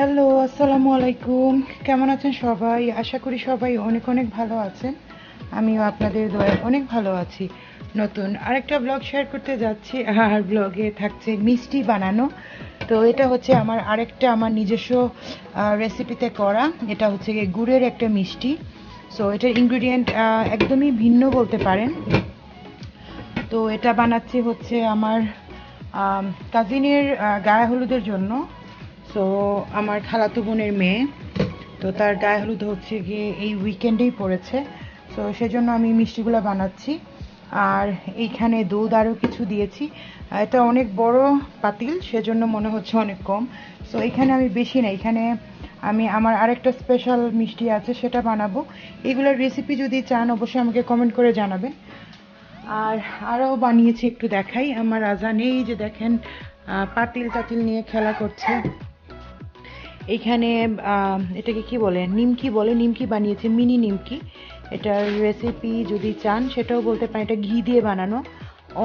Hello আসসালামু আলাইকুম। কেমন আছেন সবাই? আশা করি সবাই অনেক অনেক ভালো আছেন। আমিও আপনাদের দয়ায় অনেক ভালো আছি। নতুন আরেকটা ব্লগ শেয়ার করতে যাচ্ছি। আর ব্লগে থাকছে মিষ্টি বানানো। তো এটা হচ্ছে আমার আরেকটা আমার নিজস্ব রেসিপিতে করা। এটা হচ্ছে গুড়ের একটা মিষ্টি। সো এটার ইনগ্রিডিয়েন্ট একদমই ভিন্ন বলতে পারেন। তো এটা বানাচ্ছি হচ্ছে আমার কাজিনের গায়ে হলুদের জন্য। সো আমার খালাতো বোনের মেয়ে, তো তার গায়ে হলুদ হচ্ছে গিয়ে এই উইকেন্ডেই পড়েছে। তো সেজন্য আমি মিষ্টিগুলো বানাচ্ছি। আর এইখানে দুধ আরও কিছু দিয়েছি। এটা অনেক বড় পাতিল, সেজন্য মনে হচ্ছে অনেক কম। সো এখানে আমি বেশি না, এখানে আমি আমার আরেকটা স্পেশাল মিষ্টি আছে, সেটা বানাবো। এগুলোর রেসিপি যদি চান, অবশ্যই আমাকে কমেন্ট করে জানাবেন। আর আরও বানিয়েছি, একটু দেখাই। আমার আজান, এই যে দেখেন পাতিল টাতিল নিয়ে খেলা করছে। এইখানে এটাকে কি বলে? নিমকি বলে, নিমকি বানিয়েছে, মিনি নিমকি। এটার রেসিপি যদি চান, সেটাও বলতে পারেন। এটা ঘি দিয়ে বানানো।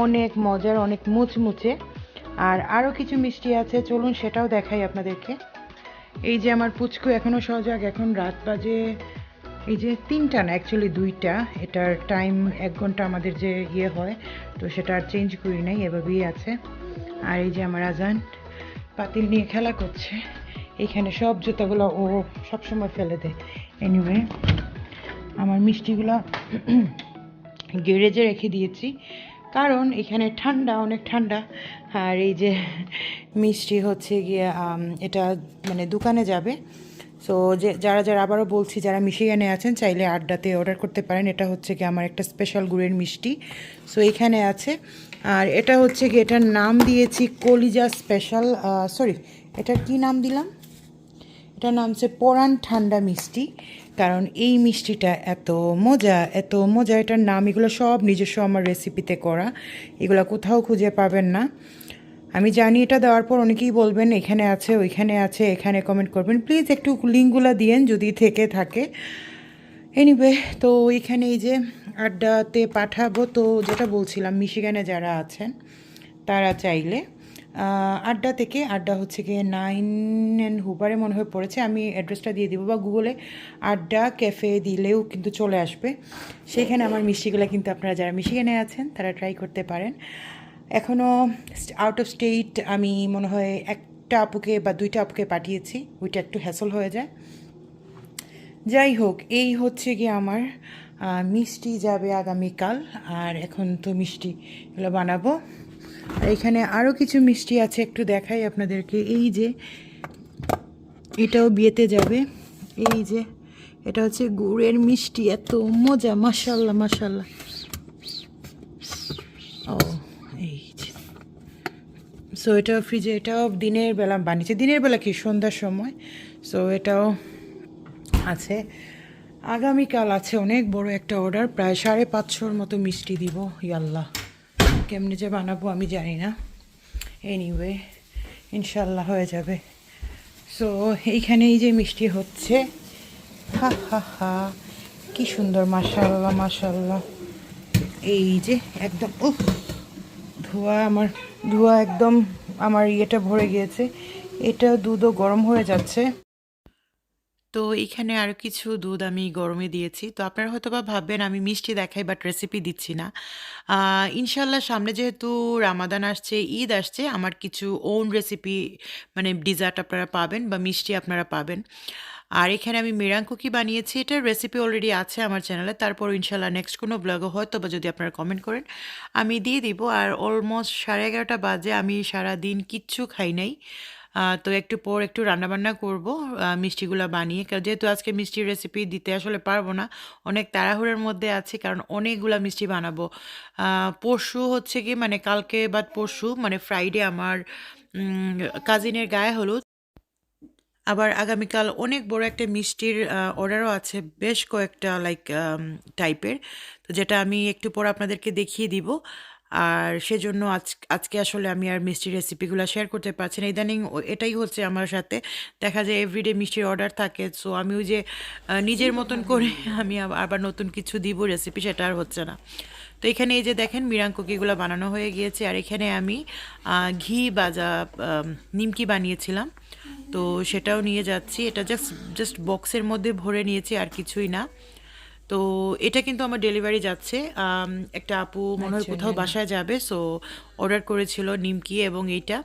অনেক মজার, অনেক মুচমুচে। আর আরও কিছু মিষ্টি আছে, চলুন সেটাও দেখাই আপনাদেরকে। এই যে আমার পুচকু এখনও সজাগ, এখন রাত বাজে, এই যে তিনটা না অ্যাকচুয়ালি দুইটা। এটার টাইম এক ঘণ্টা আমাদের যে ইয়ে হয়, তো সেটা আর চেঞ্জ করি নাই, এভাবেই আছে। আর এই যে আমার আজান পাতিল নিয়ে খেলা করছে। এখানে সব জুতাগুলো ও সবসময় ফেলে দেয়। এনিওয়ে আমার মিষ্টিগুলো গ্যারেজে রেখে দিয়েছি। কারণ এখানে ঠান্ডা, অনেক ঠান্ডা। আর এই যে মিষ্টি হচ্ছে গিয়ে এটা মানে দোকানে যাবে। সো যে, যারা যারা আবারও বলছি, যারা মিশিগানে আছেন, চাইলে আড্ডাতে অর্ডার করতে পারেন। এটা হচ্ছে কি আমার একটা স্পেশাল গুড়ের মিষ্টি। সো এখানে আছে। আর এটা হচ্ছে কি এটার নাম দিয়েছি কলিজা স্পেশাল সরি এটার কি নাম দিলাম? এটার নাম হচ্ছে পরাণ ঠান্ডা মিষ্টি, কারণ এই মিষ্টিটা এত মজা এত মজা, এটার নাম, এগুলো সব নিজস্ব আমার রেসিপিতে করা। এগুলো কোথাও খুঁজে পাবেন না। আমি জানি এটা দেওয়ার পর অনেকেই বলবেন, এখানে আছে, ওইখানে আছে, এখানে কমেন্ট করবেন। প্লিজ একটু লিঙ্কগুলো দিয়েন যদি থেকে থাকে। এনিওয়ে তো এখানে এই যে আড্ডাতে পাঠাবো, তো যেটা বলছিলাম মিশিগানে যারা আছেন, তারা চাইলে আড্ডা থেকে আড্ডা হচ্ছে গিয়ে নাইন অ্যান্ড হুবারে মনে হয় পড়েছে। আমি অ্যাড্রেসটা দিয়ে দিব বা গুগলে আড্ডা ক্যাফে দিলেও কিন্তু চলে আসবে। সেখানে আমার মিষ্টিগুলো কিন্তু আপনারা যারা মিশিগানে আছেন, তারা ট্রাই করতে পারেন। এখনও আউট অফ স্টেট আমি মনে হয় একটা আপুকে বা দুইটা আপুকে পাঠিয়েছি, ওইটা একটু হ্যাসল হয়ে যায়। যাই হোক, এই হচ্ছে গিয়ে আমার মিষ্টি যাবে আগামীকাল। আর এখন তো মিষ্টি এগুলো বানাবো। এখানে আরও কিছু মিষ্টি আছে, একটু দেখাই আপনাদেরকে। এই যে, এটাও বিয়েতে যাবে। এই যে, এটা হচ্ছে গুড়ের মিষ্টি, এত মজা মাসাল্লাহ মাসাল্লাহ ও, এই যে। সো এটাও ফ্রিজে এটাও দিনের বেলা বানিয়েছে। দিনের বেলা কি? সন্ধ্যার সময়। সো এটাও আছে। আগামীকাল আছে অনেক বড় একটা অর্ডার প্রায় সাড়ে পাঁচশোর মতো মিষ্টি দিব, ইয়াল্লাহ। কেমনি যে বানাবো আমি জানি না। এনিওয়ে ইনশাল্লাহ হয়ে যাবে। সো এইখানে এই যে মিষ্টি হচ্ছে। হা হা হা। কি সুন্দর মাশাল্লাহ মাশাল্লাহ এই যে একদম, উফ, ধোয়া আমার, ধোয়া একদম আমার ইয়েটা ভরে গিয়েছে। এটা দুধও গরম হয়ে যাচ্ছে। তো এখানে আরও কিছু দুধ আমি গরমে দিয়েছি। তো আপনারা হয়তো বা ভাববেন আমি মিষ্টি দেখাই বাট রেসিপি দিচ্ছি না। ইনশাল্লাহ সামনে যেহেতু রামাদান আসছে, ঈদ আসছে, আমার কিছু ওন রেসিপি মানে ডিজার্ট আপনারা পাবেন বা মিষ্টি আপনারা পাবেন। আর এখানে আমি মেরাং কুকি বানিয়েছি এটার রেসিপি অলরেডি আছে আমার চ্যানেলে তারপর ইনশাল্লাহ নেক্সট কোনো ব্লগও হয়তো বা যদি আপনারা কমেন্ট করেন, আমি দিয়ে দিব। আর অলমোস্ট সাড়ে এগারোটা বাজে, আমি সারা দিন কিচ্ছু খাই নাই। তো একটু পর একটু রান্নাবান্না করব মিষ্টিগুলো বানিয়ে। কারণ যেহেতু আজকে মিষ্টির রেসিপি দিতে আসলে পারব না, অনেক তাড়াহুড়োর মধ্যে আছে, কারণ অনেকগুলা মিষ্টি বানাবো। পরশু হচ্ছে কি মানে কালকে বাদ পরশু মানে ফ্রাইডে আমার কাজিনের গায়ে হলুদ। আবার আগামীকাল অনেক বড় একটা মিষ্টির অর্ডারও আছে, বেশ কয়েকটা লাইক টাইপের তো যেটা আমি একটু পর আপনাদেরকে দেখিয়ে দিব। আর সেজন্য আজ, আজকে আসলে আমি আর মিষ্টির রেসিপিগুলো শেয়ার করতে পারছি না। ইদানিং এটাই হচ্ছে আমার সাথে। দেখা যায় এভরিডে মিষ্টির অর্ডার থাকে সো আমি ওই যে নিজের মতন করে আমি আব- আবার নতুন কিছু দিব রেসিপি সেটা আর হচ্ছে না। তো এখানে এই যে দেখেন মিরাং কুকিগুলো বানানো হয়ে গিয়েছে, আর এখানে আমি ঘি বাজা নিমকি বানিয়েছিলাম। তো সেটাও নিয়ে যাচ্ছি। এটা জাস্ট জাস্ট বক্সের মধ্যে ভরে নিয়েছি, আর কিছুই না। তো এটা কিন্তু আমার ডেলিভারি যাচ্ছে। একটা আপু মনে হয় কোথাও বাসায় যাবে সো অর্ডার করেছিল নিমকি এবং এইটা।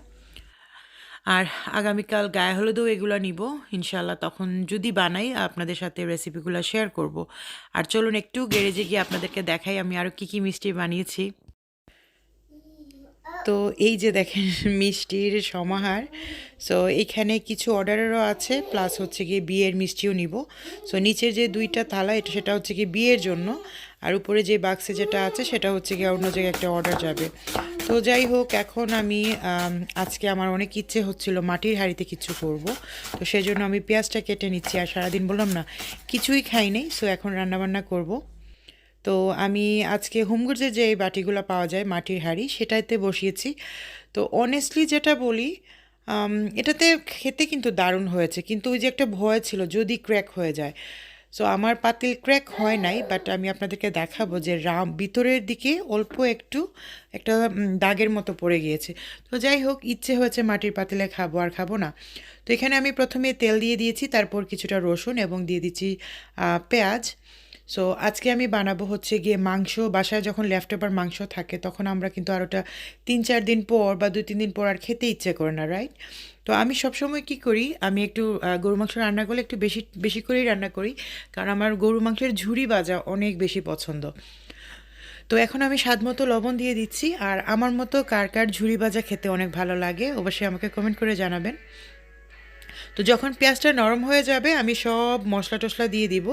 আর আগামীকাল গায়ে হলুদও এগুলো নিব ইনশাল্লাহ তখন যদি বানাই আপনাদের সাথে রেসিপিগুলো শেয়ার করব। আর চলুন একটু গ্যারেজে গিয়ে আপনাদেরকে দেখাই আমি আরও কী কী মিষ্টি বানিয়েছি। তো এই যে দেখেন মিষ্টির সমাহার। সো এখানে কিছু অর্ডারেরও আছে প্লাস হচ্ছে গিয়ে বিয়ের মিষ্টিও নিব। সো নিচের যে দুইটা থালা, এটা সেটা হচ্ছে গিয়ে বিয়ের জন্য। আর উপরে যে বাক্সে যেটা আছে, সেটা হচ্ছে গিয়ে অন্য জায়গায় একটা অর্ডার যাবে। তো যাই হোক, এখন আমি আজকে আমার অনেক ইচ্ছে হচ্ছিল মাটির হাঁড়িতে কিছু করব। তো সেই জন্য আমি পেঁয়াজটা কেটে নিচ্ছি। আর সারাদিন বললাম না, কিছুই খাই নেই। সো এখন রান্নাবান্না করব। তো আমি আজকে হোমগুডসের যে বাটিগুলো পাওয়া যায়, মাটির হাঁড়ি, সেটাতে বসিয়েছি। তো অনেস্টলি যেটা বলি এটাতে খেতে কিন্তু দারুণ হয়েছে। কিন্তু ওই যে একটা ভয় ছিল, যদি ক্র্যাক হয়ে যায়। সো আমার পাতিল ক্র্যাক হয় নাই বাট আমি আপনাদেরকে দেখাবো যে রাম ভিতরের দিকে অল্প একটু একটা দাগের মতো পড়ে গিয়েছে। তো যাই হোক, ইচ্ছে হয়েছে মাটির পাতিলে খাব আর খাব না। তো এখানে আমি প্রথমে তেল দিয়ে দিয়েছি, তারপর কিছুটা রসুন এবং দিয়ে দিচ্ছি পেঁয়াজ। সো আজকে আমি বানাবো হচ্ছে গিয়ে মাংস। বাসায় যখন লেফট ওভার মাংস থাকে, তখন আমরা কিন্তু আর ওটা তিন চার দিন পর বা দুই তিন দিন পর আর খেতে ইচ্ছে করে না রাইট তো আমি সবসময় কি করি, আমি একটু গরু মাংস রান্না করলে একটু বেশি বেশি করেই রান্না করি। কারণ আমার গরু মাংসের ঝুড়ি ভাজা অনেক বেশি পছন্দ। তো এখন আমি স্বাদ মতো লবণ দিয়ে দিচ্ছি। আর আমার মতো কার কার ঝুড়ি ভাজা খেতে অনেক ভালো লাগে, অবশ্যই আমাকে কমেন্ট করে জানাবেন। তো যখন পেঁয়াজটা নরম হয়ে যাবে, আমি সব মশলা টশলা দিয়ে দিব।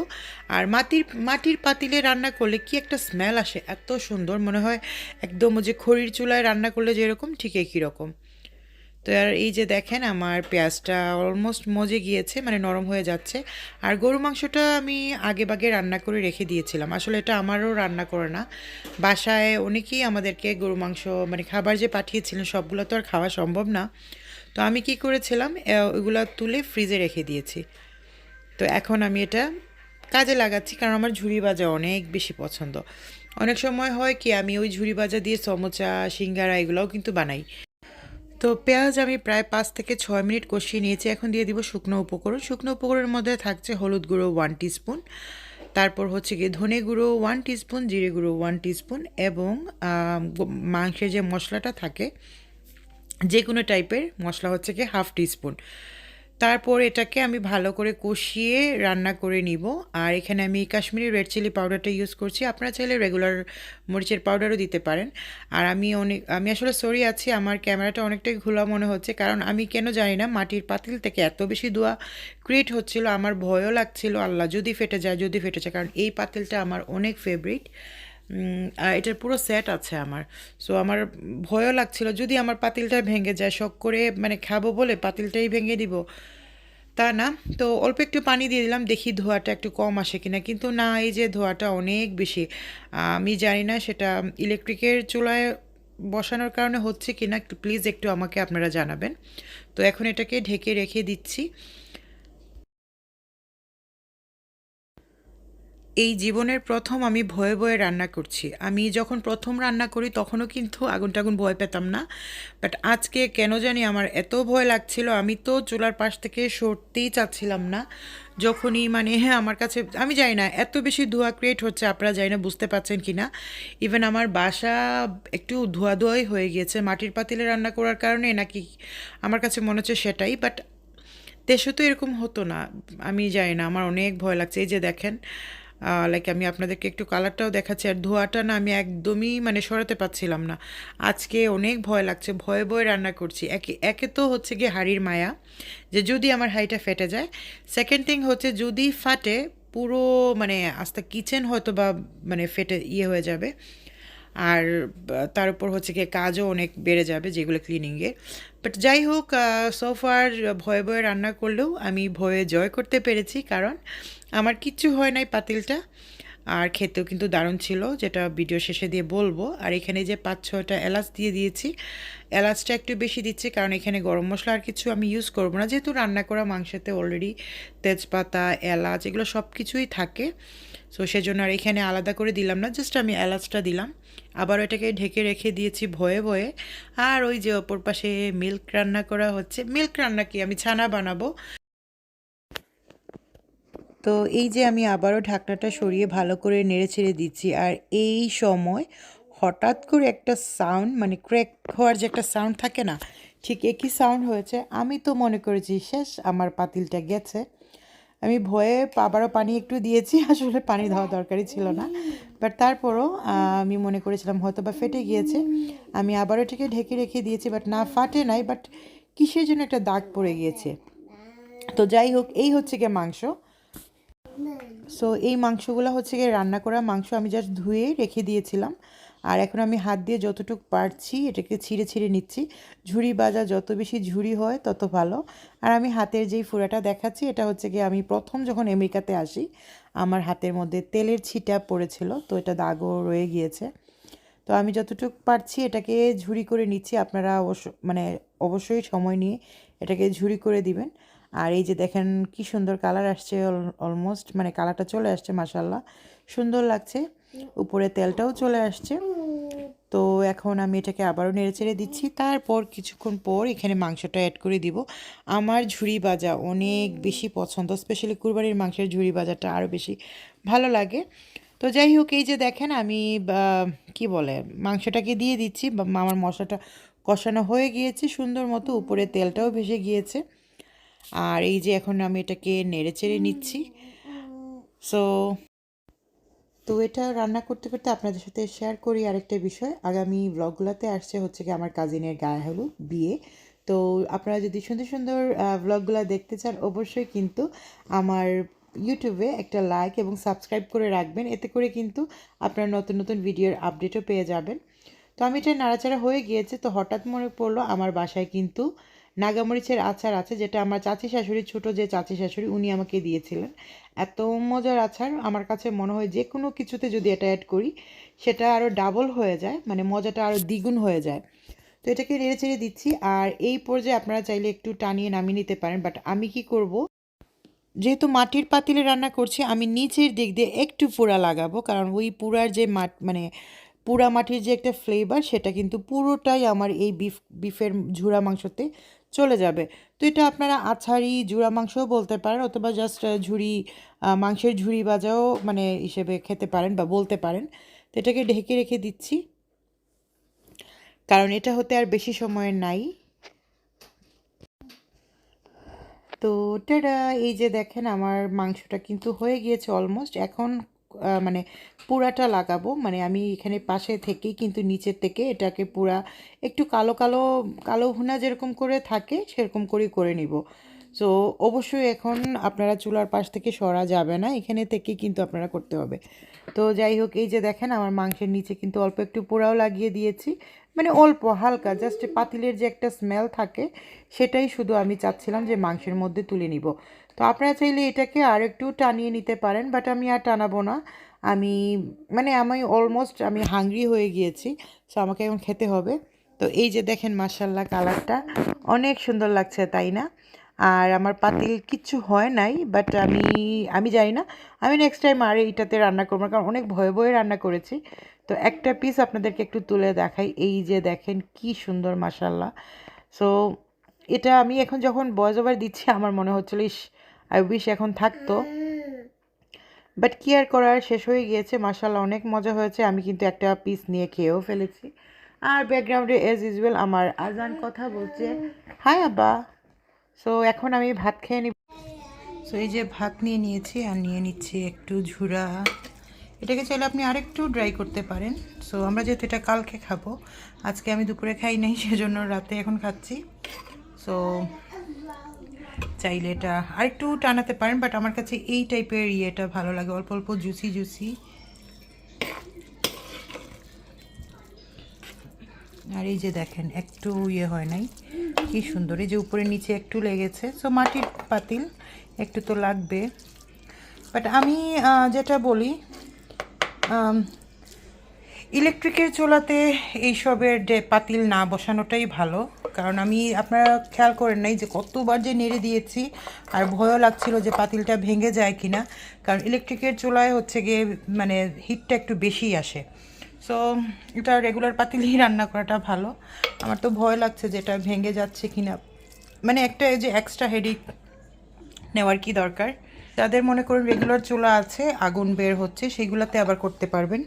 আর মাটির মাটির পাতিলে রান্না করলে কি একটা স্মেল আসে, এত সুন্দর। মনে হয় একদম ওই যে খড়ির চুলায় রান্না করলে যেরকম, ঠিক একই রকম। তো আর এই যে দেখেন, আমার পেঁয়াজটা অলমোস্ট মজে গিয়েছে মানে নরম হয়ে যাচ্ছে। আর গরু মাংসটা আমি আগে বাগে রান্না করে রেখে দিয়েছিলাম। আসলে এটা আমারও রান্না করে না। বাসায় অনেকেই আমাদেরকে গরু মাংস মানে খাবার যে পাঠিয়েছিলেন, সবগুলো তো আর খাওয়া সম্ভব না। তো আমি কি করেছিলাম? ওগুলো তুলে ফ্রিজে রেখে দিয়েছি। তো এখন আমি এটা কাজে লাগাচ্ছি, কারণ আমার ঝুড়ি বাজা অনেক বেশি পছন্দ। অনেক সময় হয় কি, আমি ওই ঝুড়ি বাজা দিয়ে সমোচা, সিঙ্গারা এগুলোও কিন্তু বানাই। তো পেঁয়াজ আমি প্রায় পাঁচ থেকে ছয় মিনিট কষিয়ে নিয়েছি। এখন দিয়ে দিব শুকনো উপকরণ। শুকনো উপকরণের মধ্যে থাকছে হলুদ গুঁড়ো ওয়ান টিস্পুন তারপর হচ্ছে গিয়ে ধনে গুঁড়ো ওয়ান টিস্পুন জিরে গুঁড়ো ওয়ান টিস্পুন এবং মাংসের যে মশলাটা থাকে যে কোনো টাইপের মশলা হচ্ছে কি হাফ টিস্পুন। তারপর এটাকে আমি ভালো করে কষিয়ে রান্না করে নিব। আর এখানে আমি কাশ্মীরি রেড চিলি পাউডারটা ইউজ করছি। আপনারা চাইলে রেগুলার মরিচের পাউডারও দিতে পারেন। আর আমি অনেক, আমি আসলে সরি আছি, আমার ক্যামেরাটা অনেকটাই ঘোলা মনে হচ্ছে। কারণ আমি কেন জানি না, মাটির পাতিল থেকে এত বেশি ধোয়া ক্রিয়েট হচ্ছিল, আমার ভয়ও লাগছিল, আল্লাহ যদি ফেটে যায়, যদি ফেটে যায়। কারণ এই পাতিলটা আমার অনেক ফেভারিট এটার পুরো সেট আছে আমার। সো আমার ভয়ও লাগছিল, যদি আমার পাতিলটা ভেঙে যায়, শখ করে মানে খাব বলে পাতিলটাই ভেঙে দিব, তা না। তো অল্প একটু পানি দিয়ে দিলাম, দেখি ধোঁয়াটা একটু কম আসে কিনা। কিন্তু না, এই যে ধোঁয়াটা অনেক বেশি, আমি জানি না সেটা ইলেকট্রিকের চুলায় বসানোর কারণে হচ্ছে কিনা। একটু প্লিজ একটু আমাকে আপনারা জানাবেন। তো এখন এটাকে ঢেকে রেখে দিচ্ছি। এই জীবনের প্রথম আমি ভয়ে ভয়ে রান্না করছি। আমি যখন প্রথম রান্না করি, তখনও কিন্তু আগুন টাগুন ভয় পেতাম না। বাট আজকে কেন জানি আমার এত ভয় লাগছিল, আমি তো চুলার পাশ থেকে সরতেই চাচ্ছিলাম না। যখনই মানে হ্যাঁ আমার কাছে, আমি জানি না, এত বেশি ধোঁয়া ক্রিয়েট হচ্ছে, আপনারা জানি না, বুঝতে পারছেন কি না ইভেন আমার বাসা একটু ধোয়া ধোয়াই হয়ে গিয়েছে, মাটির পাতিলে রান্না করার কারণে নাকি আমার কাছে মনে হচ্ছে সেটাই। বাট দেশে তো এরকম হতো না, আমি জানি না, আমার অনেক ভয় লাগছে। এই যে দেখেন লাইক আমি আপনাদেরকে একটু কালারটাও দেখাচ্ছি। আর ধোয়াটা না আমি একদমই মানে সরাতে পারছিলাম না। আজকে অনেক ভয় লাগছে, ভয়ে ভয়ে রান্না করছি। একে একে তো হচ্ছে গিয়ে হাড়ির মায়া যে যদি আমার হাঁড়িটা ফেটে যায়। সেকেন্ড থিং হচ্ছে যদি ফাটে, পুরো মানে আস্তে কিচেন হয়তো বা মানে ফেটে ইয়ে হয়ে যাবে। আর তার উপর হচ্ছে গিয়ে কাজও অনেক বেড়ে যাবে যেগুলো ক্লিনিংয়ে বাট যাই হোক সোফার ভয়ে ভয়ে রান্না করলেও আমি ভয়ে জয় করতে পেরেছি, কারণ আমার কিচ্ছু হয় নাই পাতিলটা। আর খেতেও কিন্তু দারুণ ছিল, যেটা ভিডিও শেষে দিয়ে বলব। আর এখানে যে পাঁচ, ছয়টা এলাচ দিয়ে দিয়েছি, এলাচটা একটু বেশি দিচ্ছি কারণ এখানে গরম মশলা আর কিছু আমি ইউজ করব না। যেহেতু রান্না করা মাংসতে অলরেডি তেজপাতা, এলাচ, এগুলো সব কিছুই থাকে সো সেজন্য আর এখানে আলাদা করে দিলাম না জাস্ট আমি এলাচটা দিলাম। আবার এটাকে ঢেকে রেখে দিয়েছি ভয়ে ভয়ে। আর ওই যে অপর পাশে মিল্ক রান্না করা হচ্ছে মিল্ক রান্না কি? আমি ছানা বানাবো। তো এই যে আমি আবারও ঢাকনাটা সরিয়ে ভালো করে নেড়ে ছেড়ে দিচ্ছি, আর এই সময় হঠাৎ করে একটা সাউন্ড মানে ক্র্যাক হওয়ার যে একটা সাউন্ড থাকে না, ঠিক একই সাউন্ড হয়েছে। আমি তো মনে করেছি, শেষ, আমার পাতিলটা গেছে। আমি ভয়ে আবারও পানি একটু দিয়েছি, আসলে পানি দেওয়া দরকারই ছিল না। বাট তারপরও আমি মনে করেছিলাম হয়তো বা ফেটে গিয়েছে। আমি আবারও এটাকে ঢেকে রেখে দিয়েছি বাট না ফাটে নাই বাট কিসের জন্য একটা দাগ পড়ে গিয়েছে? তো যাই হোক, এই হচ্ছে গিয়ে মাংস। সো এই মাংসগুলো হচ্ছে গিয়ে রান্না করা মাংস আমি জাস্ট ধুয়ে রেখে দিয়েছিলাম। আর এখন আমি হাত দিয়ে যতটুকু পারছি এটাকে ছিঁড়ে ছিঁড়ে নিচ্ছি। ঝুড়ি বাজা যত বেশি ঝুড়ি হয় তত ভালো। আর আমি হাতের যেই ফুরাটা দেখাচ্ছি এটা হচ্ছে গিয়ে আমি প্রথম যখন আমেরিকাতে আসি, আমার হাতের মধ্যে তেলের ছিটা পড়েছিল, তো এটা দাগও রয়ে গিয়েছে। তো আমি যতটুকু পারছি এটাকে ঝুড়ি করে নিচ্ছি। আপনারা অবশ্য মানে অবশ্যই সময় নিয়ে এটাকে ঝুড়ি করে দিবেন। আর এই যে দেখেন কি সুন্দর কালার আসছে অলমোস্ট মানে কালারটা চলে আসছে মাসাল্লাহ সুন্দর লাগছে। উপরে তেলটাও চলে আসছে। তো এখন আমি এটাকে আবারও নেড়ে চেড়ে দিচ্ছি। তারপর কিছুক্ষণ পর এখানে মাংসটা অ্যাড করে দিব। আমার ঝুড়ি ভাজা অনেক বেশি পছন্দ স্পেশালি কুরবানির মাংসের ঝুড়ি ভাজাটা আরও বেশি ভালো লাগে। তো যাই হোক, এই যে দেখেন আমি কি বলে, মাংসটাকে দিয়ে দিচ্ছি। আমার মশলাটা কষানো হয়ে গিয়েছে সুন্দর মতো। উপরে তেলটাও ভেসে গিয়েছে। আর এই যে এখন আমি এটাকে নেড়ে চেড়ে নিচ্ছি। সো তো এটা রান্না করতে করতে আপনাদের সাথে শেয়ার করি আরেকটা বিষয়। আগামী ব্লগগুলোতে আসছে হচ্ছে কি আমার কাজিনের গায়ে হলো বিয়ে। তো আপনারা যদি সুন্দর সুন্দর ব্লগগুলো দেখতে চান, অবশ্যই কিন্তু আমার ইউটিউবে একটা লাইক এবং সাবস্ক্রাইব করে রাখবেন। এতে করে কিন্তু আপনারা নতুন নতুন ভিডিওর আপডেটও পেয়ে যাবেন। তো আমি এটা নাড়াচাড়া হয়ে গিয়েছে। তো হঠাৎ মনে পড়ল আমার বাসায় কিন্তু নাগামরিচের আচার আছে, যেটা আমার চাচি শাশুড়ি ছোট যে চাচি শাশুড়ি, উনি আমাকে দিয়েছিলেন। এত মজার আচার, আমার কাছে মনে হয় যে কোনো কিছুতে যদি এটা অ্যাড করি, সেটা আরও ডাবল হয়ে যায় মানে মজাটা আরও দ্বিগুণ হয়ে যায়। তো এটাকে নেড়ে চেড়ে দিচ্ছি, আর এই পর্যায়ে আপনারা চাইলে একটু টানিয়ে নামিয়ে নিতে পারেন বাট আমি কি করব? যেহেতু মাটির পাতিলে রান্না করছি, আমি নিচের দিক দিয়ে একটু পোড়া লাগাবো, কারণ ওই পুরার যে মাট মানে পুরা মাটির যে একটা ফ্লেভার সেটা কিন্তু পুরোটাই আমার এই বিফ বিফের ঝুড়া মাংসতে চলে যাবে। তো এটা আপনারা আছাড়ি, জুড়া মাংসও বলতে পারেন অথবা জাস্ট ঝুড়ি মাংসের ঝুড়ি বাজাও মানে হিসেবে খেতে পারেন বা বলতে পারেন। তো এটাকে ঢেকে রেখে দিচ্ছি। কারণ এটা হতে আর বেশি সময় নাই। তো টেরা এই যে দেখেন আমার মাংসটা কিন্তু হয়ে গিয়েছে অলমোস্ট এখন মানে পুরাটা লাগাবো। মানে আমি এখানে পাশে থেকেই কিন্তু নিচের থেকে এটাকে পুরা একটু কালো কালো কালো ভুনা যেরকম করে থাকে সেরকম করেই করে নিব। সো অবশ্যই এখন আপনারা চুলার পাশ থেকে সরা যাবে না, এখানে থেকে কিন্তু আপনারা করতে হবে। তো যাই হোক, এই যে দেখেন আমার মাংসের নিচে কিন্তু অল্প একটু পোড়াও লাগিয়ে দিয়েছি। মানে অল্প, হালকা জাস্ট পাতিলের যে একটা স্মেল থাকে, সেটাই শুধু আমি চাচ্ছিলাম যে মাংসের মধ্যে তুলে নিব। তো আপনারা চাইলে এটাকে আর একটু টানিয়ে নিতে পারেন বাট আমি আর টানাবো না। আমি মানে আমি অলমোস্ট আমি হাংরি হয়ে গিয়েছি সো আমাকে এখন খেতে হবে। তো এই যে দেখেন মার্শাল্লাহ কালারটা অনেক সুন্দর লাগছে, তাই না? আর আমার পাতিল কিচ্ছু হয় নাই বাট আমি আমি জানি না। আমি নেক্সট টাইম আর এইটাতে রান্না করব কারণ অনেক ভয়ে ভয়ে রান্না করেছি। তো একটা পিস আপনাদেরকে একটু তুলে দেখাই, এই যে দেখেন কি সুন্দর মাসাল্লাহ সো এটা আমি এখন যখন বয়স ওভার দিচ্ছি, আমার মনে হচ্ছিল, ইস আই উইশ এখন থাকতো। বাট কি আর করার শেষ হয়ে গিয়েছে। মাসাল্লাহ অনেক মজা হয়েছে। আমি কিন্তু একটা পিস নিয়ে খেয়েও ফেলেছি। আর ব্যাকগ্রাউন্ডে এজ ইউজুয়াল আমার আজান কথা বলছে। হাই আব্বা। সো এখন আমি ভাত খেয়ে নিব। সো এই যে ভাত নিয়ে নিয়েছি আর নিয়ে নিচ্ছি একটু ঝুরা। এটাকে চাইলে আপনি আরেকটু ড্রাই করতে পারেন। সো আমরা যেহেতু এটা কালকে খাব আজকে আমি দুপুরে খাই নাই সেজন্য রাতে এখন খাচ্ছি। সো চাইলে এটা আরেকটু টানাতে পারেন বাট আমার কাছে এই টাইপের ইয়েটা ভালো লাগে। অল্প অল্প জুসি জুসি আর এই যে দেখেন, একটু ইয়ে হয় নাই। কি সুন্দর, এই যে উপরে নিচে একটু লেগেছে। সো মাটির পাতিল, একটু তো লাগবে। বাট আমি যেটা বলি ইলেকট্রিকের চোলাতে এইসবের পাতিল না বসানোটাই ভালো। কারণ আমি, আপনারা খেয়াল করেন নাই যে কতবার যে নেড়ে দিয়েছি, আর ভয়ও লাগছিল যে পাতিলটা ভেঙে যায় কিনা। কারণ ইলেকট্রিকের চুলায় হচ্ছে গিয়ে মানে হিটটা একটু বেশি আসে। সো এটা রেগুলার পাতিলেই রান্না করাটা ভালো। আমার তো ভয় লাগছে যে এটা ভেঙে যাচ্ছে কিনা। মানে একটা যে এক্সট্রা হেডিক নেওয়ার কি দরকার? যাদের মনে করুন রেগুলার চুলা আছে, আগুন বের হচ্ছে, সেগুলোতে আবার করতে পারবেন।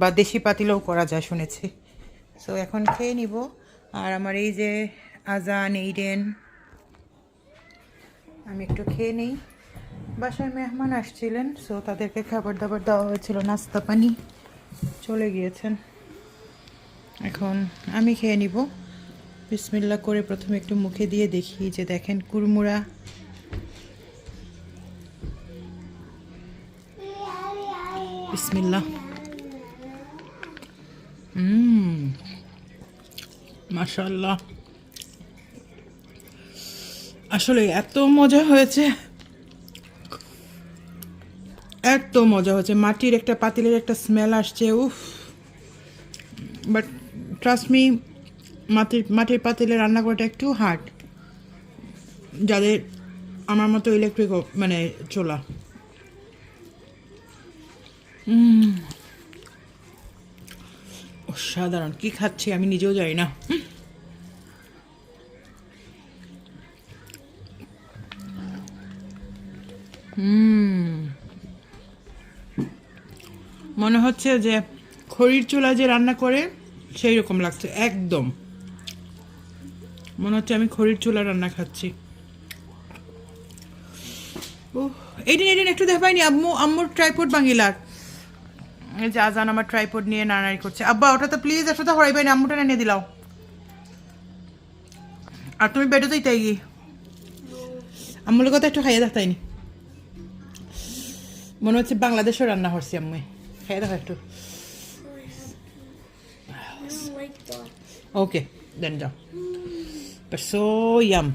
বা দেশি পাতিলেও করা যায় শুনেছি। সো এখন খেয়ে নিব। আর আমার এই যে আজান এইডেন আমি একটু খেয়ে নিই। বাসায় মেহমান আসছিলেন সো তাদেরকে খাবার দাবার দেওয়া হয়েছিল, নাস্তা পানি চলে গিয়েছেন। এখন আমি খেয়ে নিব। বিসমিল্লা করে প্রথমে একটু মুখে দিয়ে দেখি যে দেখেন কুরমুরা বিসমিল্লা। মাশাল্লাহ আসলে এত মজা হয়েছে। এত মজা হয়েছে। মাটির একটা পাতিলের একটা স্মেল আসছে উফ। বাট ট্রাস্ট মি মাটির মাটির পাতিলে রান্না করাটা একটু হার্ড যাদের আমার মতো ইলেকট্রিক মানে চোলা। উম, অসাধারণ। কি খাচ্ছি আমি নিজেও জানি না। মনে হচ্ছে যে খড়ির চুলা যে রান্না করে, সেই রকম লাগছে, একদম। মনে হচ্ছে আমি খড়ির চুলা রান্না খাচ্ছি। ও এইদিন এইদিন একটু দেখ পাইনি আম্মু, আম্মুর ট্রাইপোড বাঙ্গিলার এই যে আমার ট্রাইপোড নিয়ে নাড়াড়ি করছে। আব্বা ওটা তো প্লিজ একটু তো হরাই পাইনি আম্মুটা নিয়ে দিলাও। আর তুমি বেডোতেই তাই গি আম্মুর কথা একটু খাইয়ে দেখতাইনি মনে হচ্ছে বাংলাদেশও রান্না করছি আম্মু। খাইয়ে দেখো একটু। ওকে দেন যাও। সো ইয়াম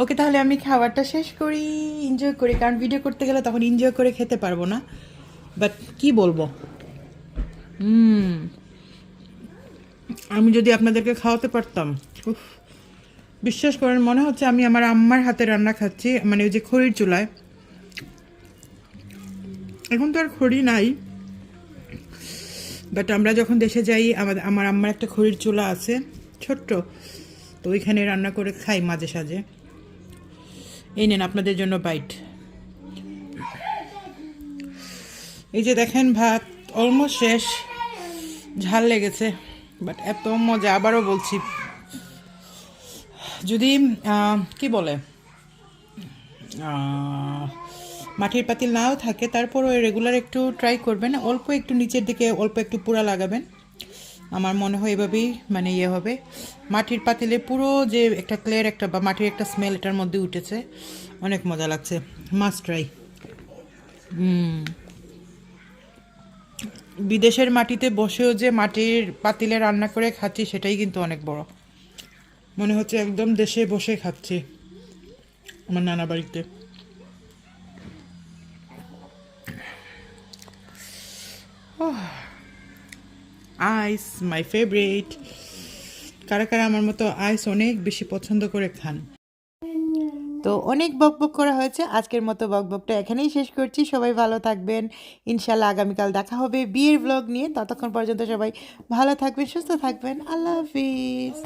ওকে তাহলে আমি খাবারটা শেষ করি এনজয় করি। কারণ ভিডিও করতে গেলে তখন এনজয় করে খেতে পারব না। বাট কি বলব? হুম। আমি যদি আপনাদেরকে খাওয়াতে পারতাম বিশ্বাস করেন, মনে হচ্ছে আমি আমার আম্মার হাতে রান্না খাচ্ছি মানে ওই যে খড়ির চুলায়। এখন তো আর খড়ি নাই। বাট আমরা যখন দেশে যাই আমাদের আমার আম্মার একটা খড়ির চুলা আছে, ছোট্ট। তো ওইখানে রান্না করে খাই মাঝে সাঝে। এই নেন আপনাদের জন্য বাইট এই যে দেখেন ভাত অলমোস্ট শেষ। ঝাল লেগেছে বাট এত মজা, আবারও বলছি। যদি কি বলে? মাটির পাতিল নাও থাকে, তারপরও রেগুলার একটু ট্রাই করবেন, অল্প একটু নিচের দিকে, অল্প একটু পুরা লাগাবেন। আমার মনে হয় এভাবেই মানে ইয়ে হবে। মাটির পাতিলে পুরো যে একটা ক্লের একটা বা মাটির একটা স্মেল এটার মধ্যে উঠেছে, অনেক মজা লাগছে। মাস্ট ট্রাই বিদেশের মাটিতে বসেও যে মাটির পাতিলে রান্না করে খাচ্ছি, সেটাই কিন্তু অনেক বড়। মনে হচ্ছে একদম দেশে বসে খাচ্ছি আমার নানা বাড়িতে। আইস মাই ফেভারিট কারা কারা আমার মতো আইস অনেক বেশি পছন্দ করে খান? তো অনেক বকবক করা হয়েছে। আজকের মতো বকবকটা এখানেই শেষ করছি। সবাই ভালো থাকবেন। ইনশাল্লাহ আগামীকাল দেখা হবে বিয়ের ব্লগ নিয়ে। ততক্ষণ পর্যন্ত সবাই ভালো থাকবেন, সুস্থ থাকবেন। আল্লাহ হাফিজ।